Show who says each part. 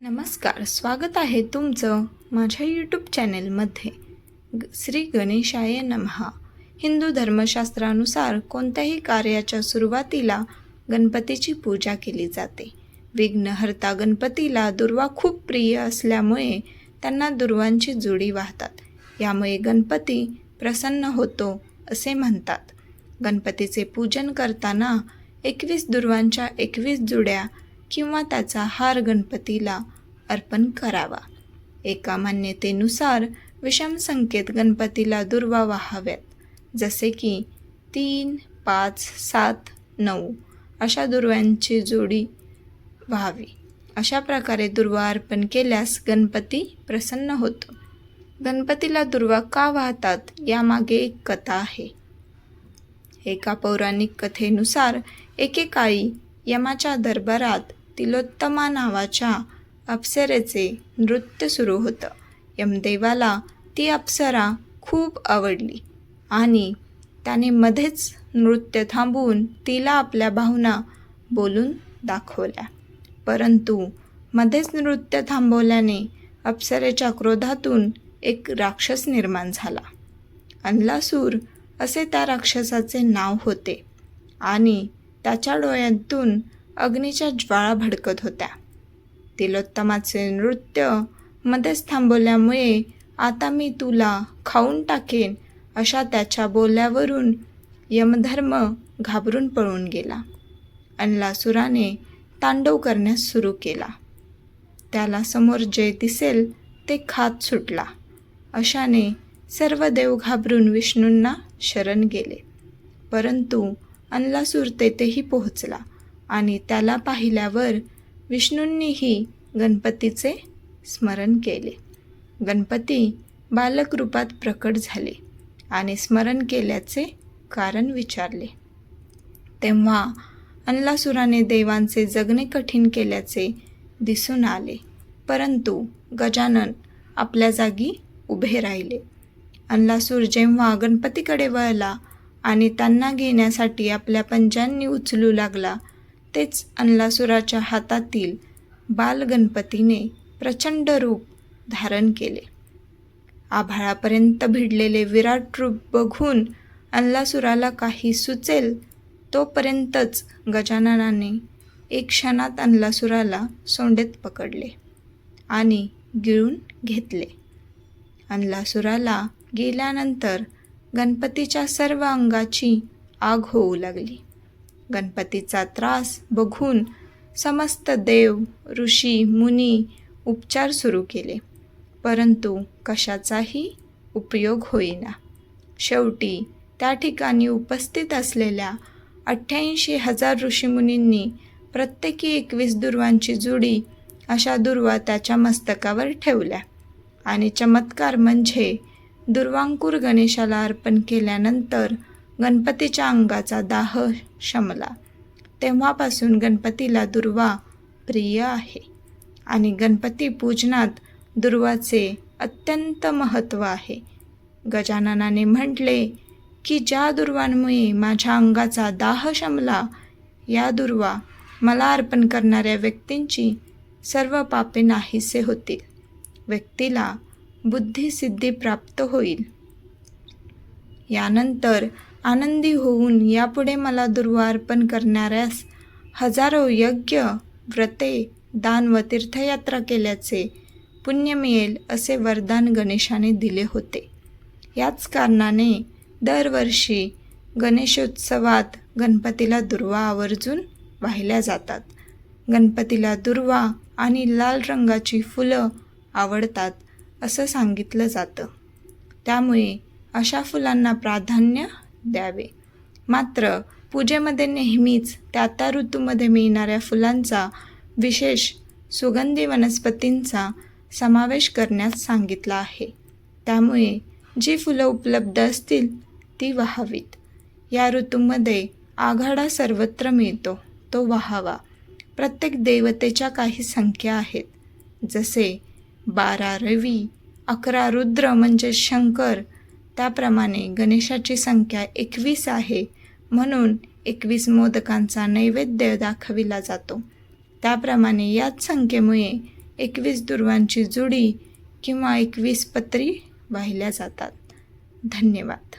Speaker 1: नमस्कार स्वागत आहे तुमचं माझ्या यूट्यूब चॅनेलमध्ये ग- श्री गणेशाय नमहा हिंदू धर्मशास्त्रानुसार कोणत्याही कार्याच्या सुरुवातीला गणपतीची पूजा केली जाते. विघ्नहर्ता गणपतीला दुर्वा खूप प्रिय असल्यामुळे त्यांना दुर्वांची जोडी वाहतात. यामुळे गणपती प्रसन्न होतो असे म्हणतात. गणपतीचे पूजन करताना एकवीस दुर्वांच्या एकवीस जुड्या किंवा त्याचा हार गणपतीला अर्पण करावा. एका मान्यतेनुसार विषम संकेत गणपतीला दुर्वा वाहाव्यात. जसे की तीन पाच सात नऊ अशा दुर्वांची जोडी व्हावी. अशा प्रकारे दुर्वा अर्पण केल्यास गणपती प्रसन्न होतो. गणपतीला दुर्वा का वाहतात यामागे एक कथा आहे. एका पौराणिक कथेनुसार एकेकाळी यमाच्या दरबारात तिलोत्तमा नावाच्या अप्सरेचे नृत्य सुरू होतं. यमदेवाला ती अप्सरा खूप आवडली आणि त्याने मध्येच नृत्य थांबवून तिला आपल्या भावना बोलून दाखवल्या. परंतु मध्येच नृत्य थांबवल्याने अप्सरेच्या क्रोधातून एक राक्षस निर्माण झाला. अनलासूर असे त्या राक्षसाचे नाव होते आणि त्याच्या डोळ्यातून अग्नीच्या ज्वाळा भडकत होत्या. तिलोत्तमाचे नृत्य मध्येच थांबवल्यामुळे आता मी तुला खाऊन टाकेन अशा त्याच्या बोल्यावरून यमधर्म घाबरून पळून गेला. अनलासुराने तांडव करण्यास सुरू केला. त्याला समोर जे दिसेल ते खात सुटला. अशाने सर्व देव घाबरून विष्णूंना शरण गेले. परंतु अनलासूर तेथेही पोहोचला आणि त्याला पाहिल्यावर विष्णूंनीही गणपतीचे स्मरण केले. गणपती बालक रूपात प्रकट झाले आणि स्मरण केल्याचे कारण विचारले. तेव्हा अनलासुराने देवांचे जगणे कठीण केल्याचे दिसून आले. परंतु गजानन आपल्या जागी उभे राहिले. अनलासूर जेव्हा गणपतीकडे वळला आणि त्यांना घेण्यासाठी आपल्या पंजांनी उचलू लागला. तेच अनलासुराच्या हातातील बालगणपतीने प्रचंड रूप धारण केले. आभाळापर्यंत भिडलेले विराट रूप बघून अनलासुराला काही सुचेल तोपर्यंतच गजाननाने एक क्षणात अनलासुराला सोंडेत पकडले आणि गिळून घेतले. अनलासुराला गेल्यानंतर गणपतीच्या सर्व अंगाची आग होऊ लागली. गणपतीचा त्रास बघून समस्त देव ऋषी मुनी उपचार सुरू केले. परंतु कशाचाही उपयोग होईना. शेवटी त्या ठिकाणी उपस्थित असलेल्या अठ्ठ्याऐंशी हजार ऋषीमुनींनी प्रत्येकी एकवीस दुर्वांची जुडी अशा दुर्वा त्याच्या मस्तकावर ठेवल्या. आणि चमत्कार म्हणजे दुर्वांकूर गणेशाला अर्पण केल्यानंतर गणपतीच्या अंगाचा दाह शमला. तेव्हापासून गणपतीला दुर्वा प्रिय आहे आणि गणपती पूजनात दुर्वाचे अत्यंत महत्त्व आहे. गजाननाने म्हटले की ज्या दुर्वांमुळे माझ्या अंगाचा दाह शमला या दुर्वा मला अर्पण करणाऱ्या व्यक्तींची सर्व पापे नाहीसे होतील. व्यक्तीला बुद्धिसिद्धी प्राप्त होईल. यानंतर आनंदी होऊन यापुढे मला दुर्वार्पण करणाऱ्यास हजारो यज्ञ व्रते दान व तीर्थयात्रा केल्याचे पुण्य मिळेल असे वरदान गणेशाने दिले होते. याच कारणाने दरवर्षी गणेशोत्सवात गणपतीला दुर्वा आवर्जून वाहिल्या जातात. गणपतीला दुर्वा आणि लाल रंगाची फुलं आवडतात. असं सांगितलं जातं. त्यामुळे अशा फुलांना प्राधान्य द्यावे. मात्र पूजेमध्ये नेहमीच त्या त्या ऋतूमध्ये मिळणाऱ्या फुलांचा विशेष सुगंधी वनस्पतींचा समावेश करण्यास सांगितला आहे. त्यामुळे जी फुलं उपलब्ध असतील ती वाहावीत. या ऋतूमध्ये आघाडा सर्वत्र मिळतो तो वाहावा. प्रत्येक देवतेच्या काही संख्या आहेत. जसे बारा रवी अकरा रुद्र म्हणजे शंकर. त्याप्रमाणे गणेशाची संख्या एकवीस आहे. म्हणून एकवीस मोदकांचा नैवेद्य दाखविला जातो. त्याप्रमाणे याच संख्येमुळे एकवीस दुर्वांची जुडी किंवा एकवीस पत्री वाहिल्या जातात. धन्यवाद.